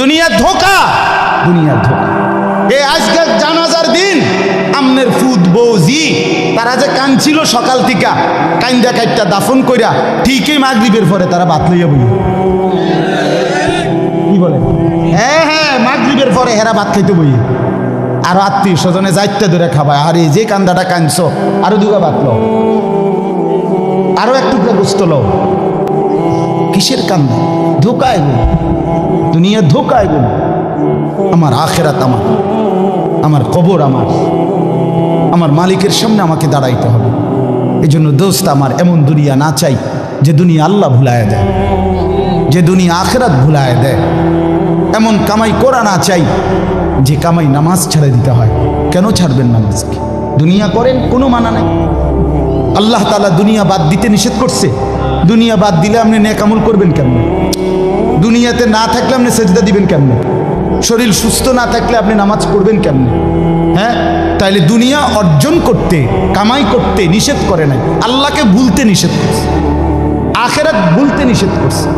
দুনিয়ার ধোকা। দুনিয়া ধোকা। এ আজকে জানাজার দিন আমনের ফুদ বৌজি তারা যে কাঁদছিল সকাল থেকে কান্দা কাইটটা দাফন কইরা ঠিকই মাগরিবের পরে তারা বাত লইয়া বলি কি বলে? হ্যাঁ হ্যাঁ মাগরিবের পরে হেরা ভাত খাইতে বই আর আত্মীয় স্বজনে যাইতে ধরে খাবায় আর এই যে কান্দাটা কাঁদছ আরও দুগা ভাত লও। আরও এক টুকরা গুস্ত লও। কিসের কান্দা? ধোকা এগুলো দুনিয়া ধোকা এগুলো আমার আখেরাত আমার আমার কবর আমার আমার মালিকের সামনে আমাকে দাঁড়াইতে হবে। এই জন্য দোস্ত আমার, এমন দুনিয়া না চাই যে দুনিয়া আল্লাহ ভুলায় দেয়, যে দুনিয়া আখেরাত ভুলায় দেয়। এমন কামাই করা না চাই যে কামাই নামাজ ছেড়ে দিতে হয়। কেন ছাড়বেন নামাজকে দুনিয়া করেন, কোনো মানা নাই। আল্লাহ তালা দুনিয়া বাদ দিতে নিষেধ করছে। দুনিয়া বাদ দিলে আপনি নেকামল করবেন কেমন? দুনিয়াতে না থাকলে আপনি সেজদা দিবেন কেমনে? শরীর সুস্থ না থাকলে আপনি নামাজ পড়বেন কেমনে? হ্যাঁ? তাইলে দুনিয়া অর্জন করতে, কামাই করতে নিষেধ করে নাই। আল্লাহকে ভুলতে নিষেধ করছে। আখেরাত ভুলতে নিষেধ করছে।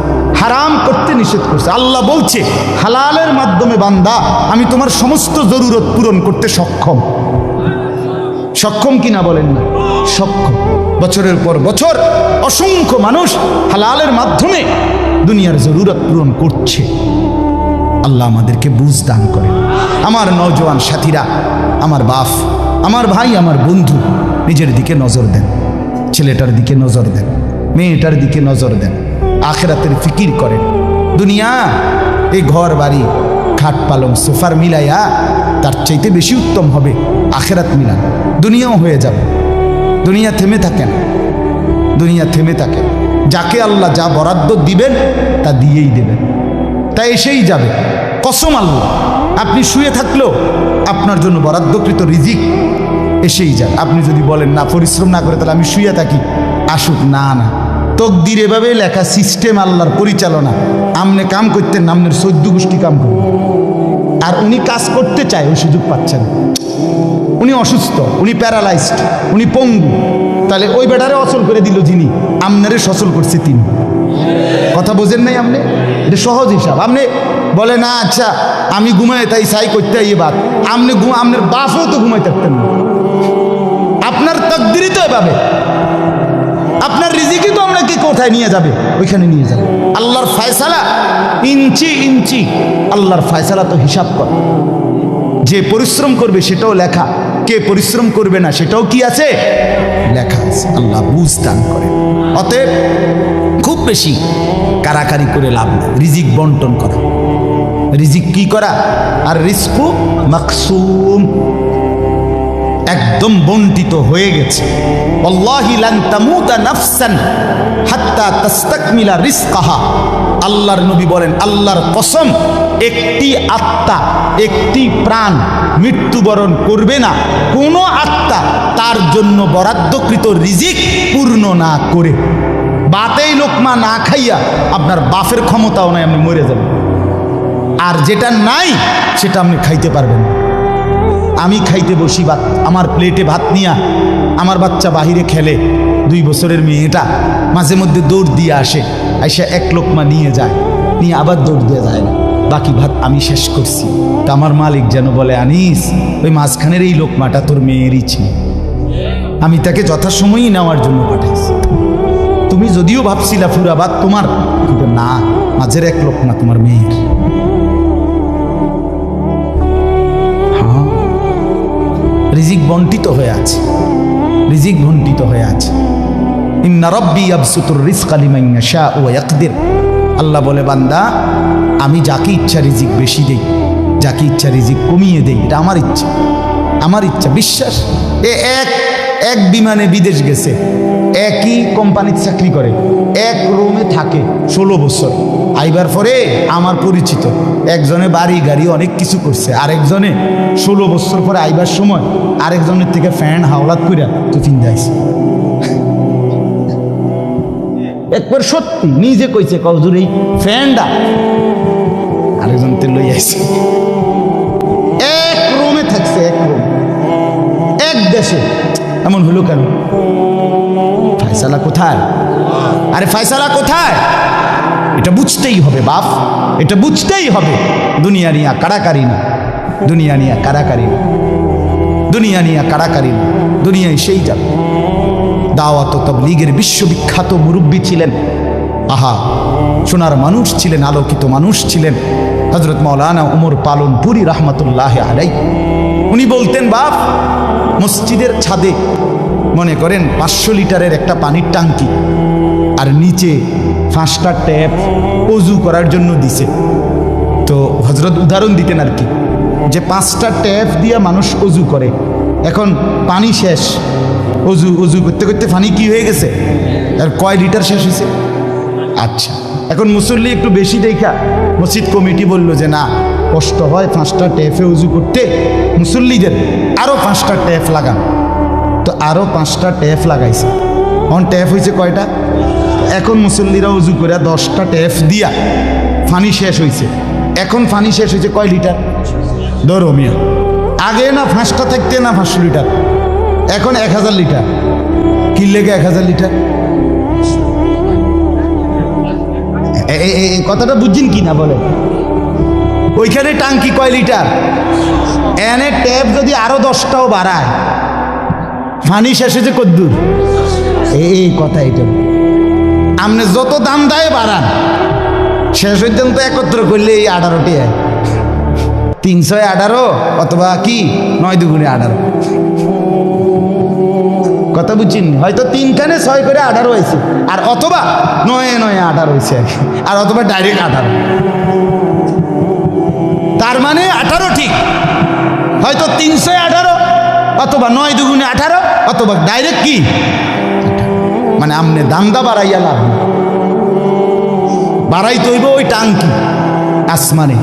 হারাম করতে নিষেধ করছে। আল্লাহ বলছে, হালালের মাধ্যমে বান্দা, আমি তোমার সমস্ত জরুরত পূরণ করতে সক্ষম। সক্ষম কিনা বলেন না? সক্ষম। বছরের পর বছর অসংখ্য মানুষ হালালের মাধ্যমে দুনিয়ার জরুরত পূরণ করছে। আল্লাহ আমাদেরকে বুঝ দান করেন। আমার নজওয়ান সাথীরা, আমার বাপ, আমার ভাই, আমার বন্ধু, নিজের দিকে নজর দেন। ছেলেটার দিকে নজর দেন। মেয়েটার দিকে নজর দেন। আখেরাতের ফিকির করেন। দুনিয়া, এই ঘর, বাড়ি, খাট, পালং, সোফার মিলাইয়া তার চাইতে বেশি উত্তম হবে আখেরাত মিলান। দুনিয়াও হয়ে যাবে। দুনিয়া থেমে থাকেন দুনিয়া থেমে থাকে। যাকে আল্লাহ যা বরাদ্দ দিবেন, তা দিয়েই দেবেন। তা এসেই যাবে। কসম আল্লাহ, আপনি শুয়ে থাকলেও আপনার জন্য বরাদ্দকৃত রিজিক এসেই যান আপনি যদি বলেন, না, পরিশ্রম না করে তাহলে আমি শুয়ে থাকি। আসুক, না না। তকদির এভাবে লেখা সিস্টেম আল্লাহর পরিচালনা। আমনে কাম করতেন নামনের চোদ্দ গোষ্ঠী কাম করবেন আর উনি কাজ করতে চায়, ওই সুযোগ পাচ্ছেন। উনি অসুস্থ, উনি প্যারালাইজড, উনি পঙ্গু। তাহলে ওই বেটারে অচল করে দিল যিনি। আমনারে সচল করছে তিনি। কথা বোঝেন নাই আপনি? এটা সহজ হিসাব। আপনি বলে না আচ্ছা আমি ঘুমাই, তাই সাই করতে ইয়ে বাদ। আপনি আপনার বাপও তো ঘুমাই থাকতেন না। আপনার তকদিরই তো এভাবে। আপনার রিজিকই তো আপনাকে কোথায় নিয়ে যাবে? ওইখানে নিয়ে যাবে। আল্লাহর ফায়সালা ইঞ্চি ইঞ্চি। আল্লাহর ফায়সালা তো হিসাব কর। যে পরিশ্রম করবে সেটাও লেখা। কে পরিশ্রম করবে না, সেটাও কি আছে? লেখা আছে, আল্লাহ বুঝ দান অতএব খুব বেশি কারাকারি করে লাভ নেই, রিজিক বন্টন করা। রিজিক কি করা? আর রিস্কু মাকসুম। একদম বন্টিত হয়ে গেছে। আল্লাহর নবী বলেন, আল্লাহর কসম, একটি আত্মা একটি প্রাণ মৃত্যুবরণ করবে না। কোনো আত্মা তার জন্য বরাদ্দকৃত রিজিক পূর্ণ না করে। বাতেই লোকমা না খাইয়া আপনার বাফের ক্ষমতাও নাই, আপনি মরে যাবেন। আর যেটা নাই, সেটা আপনি খাইতে পারবেন আমি খাইতে বসি ভাত, আমার প্লেটে ভাত নিয়া আমার বাচ্চা বাহিরে খেলে। দুই বছরের মেয়েটা মাঝে মধ্যে দৌড় দিয়ে আসে, আইসা এক লোকমা নিয়ে যায়, নিয়ে আবার দৌড় দিয়ে যায় না। বাকি ভাত আমি শেষ করছি। তা আমার মালিক যেন বলে, আনিস, ওই মাঝখানের এই লোকমাটা তোর মেয়েরই ছিল। আমি তাকে যথাসময়ই নেওয়ার জন্য পাঠাইছি। তুমি যদিও ভাবছিলা ফুরা ভাত তোমার, কিন্তু না, মাঝের এক লোক না তোমার মেয়ের। হ্যাঁ রিজিক বন্টিত হয়ে আছে। রিজিক বন্টিত হয়ে আছে। ইন্না আবসুতুর রিজকা লিমান ইয়াশা ওয়া ইয়াকদির। আল্লাহ বলে, বান্দা আমি যাকে ইচ্ছা রিজিক বেশি দেই, যাকে ইচ্ছা রিজিক কমিয়ে দেই, এটা আমার ইচ্ছা। আমার ইচ্ছা, বিশ্বাস। এ এক এক বিমানে বিদেশ গেছে, একই কোম্পানির চাকরি করে, এক রুমে থাকে ষোলো বছর। আইবার পরে আমার পরিচিত, একজনে বাড়ি গাড়ি অনেক কিছু করছে, আরেকজনে ষোলো বছর পরে আইবার সময়, আরেকজনের থেকে ফ্যান হাওলাত কইরা তুই যাইছে একবার সত্যি নিজে কইছে কজুর এই ফ্যানটা আরেকজন তে লই আইছে। এক রুমে থাকছে এক রুম। এক দেশে। এমন হলো কেন? ফায়সালা কোথায়? আরে ফায়সালা কোথায়? এটা বুঝতেই হবে বাপ এটা বুঝতেই হবে। দুনিয়া নিয়া কারাকারি না দুনিয়া নিয়া কারাকারি না দুনিয়া নিয়া কারাকারি না দুনিয়ায় সেই যাবে। দাওয়াত ও তবলীগের বিশ্ববিখ্যাত মুরব্বী ছিলেন আহা, সোনার মানুষ ছিলেন, আলোকিত মানুষ ছিলেন। হজরত মৌলানা উমর পালন পুরী রহমতুল্লাহ আলাই উনি বলতেন, বাপ, মসজিদের ছাদে মনে করেন পাঁচশো লিটারের একটা পানির টাঙ্কি আর নিচে পাঁচটা ট্যাপ অজু করার জন্য দিছে। তো হজরত উদাহরণ দিতেন আর কি, যে পাঁচটা ট্যাপ দিয়ে মানুষ অজু করে, এখন পানি শেষ, অজু অজু করতে করতে পানি কি হয়ে গেছে? আর কয় লিটার শেষ হয়েছে? আচ্ছা। এখন মুসল্লি একটু বেশি দেখা। মসজিদ কমিটি বলল যে, না, কষ্ট হয় পাঁচটা ট্যাপে উজু করতে। মুসল্লিদের আরও পাঁচটা ট্যাপ লাগান। তো আরও পাঁচটা ট্যাপ লাগাইছে। এখন ট্যাপ হয়েছে কয়টা? এখন মুসল্লিরা উজু করে দশটা ট্যাপ দিয়া ফানি শেষ হয়েছে এখন ফানি শেষ হয়েছে কয় লিটার? ধরো মিয়া, আগে না পাঁচটা থাকতে না পাঁচশো লিটার? এখন এক হাজার লিটার। কি লেগে এক হাজার লিটার? এই কথাটা বুঝছেন কি না বলে? ওইখানে টাঙ্কি কয় লিটার? এনে ট্যাপ যদি আরও দশটাও বাড়ায়, ফানি শেষ হয়েছে কদ্দুর। এই কথা এটা। আপনি যত দাম দেয় বাড়ান। শেষ পর্যন্ত একত্র করলে এই আঠারোটি তিনশো আঠারো অথবা কি? নয় দুগুণে আঠারো। বুঝছেন হয়তো তিনখানে ছয় করে আঠারো হয়েছে। আর অথবা নয়ে নয়ে আঠারো হয়েছে আর অথবা ডাইরেক্ট আঠারো। তার মানে আঠারো ঠিক। হয়তো তিনশো আঠারো, অথবা নয় দুগুণে আঠারো, অথবা ডাইরেক্ট কি? মানে আমনে দামদা বাড়াইয়া লাভ বাড়াইতে হইব ওই টাঙ্কি, আসমানে।